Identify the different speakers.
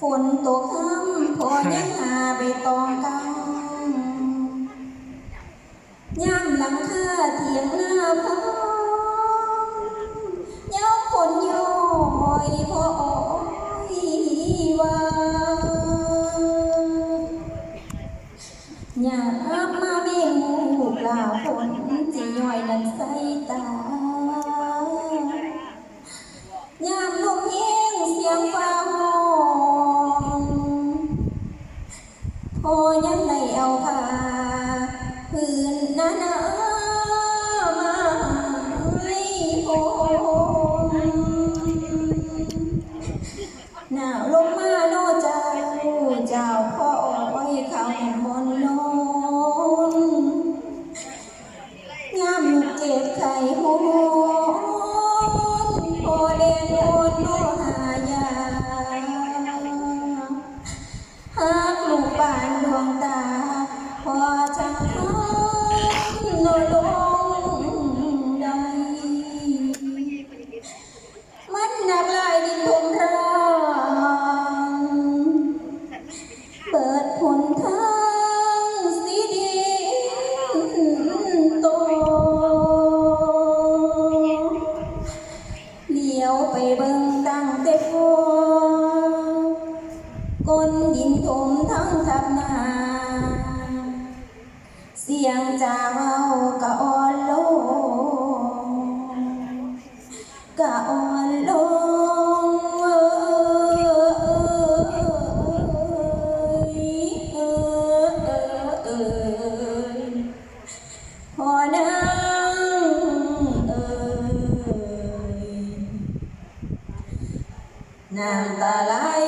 Speaker 1: ฝนตกค่ำพอยังหาไปตองกังย่ำหลังคาเถียงหน้าพังย้ำฝนย้อยพออ้อยว่าอยากมาเมงูกล่าวฝนจะย่อยนั้นใส่ตา พอยังได้เอาผ้าพื้นหนาหนามาให้ผมหนาวลงมาโนเจ้าเจ้าพ่อไว้เขาบนนอน แต่พอก้นดินถมทั้งทับนาเสียงจาเว้ากะอ่อนลงกะอ่อนลง ยน้ำตาไหล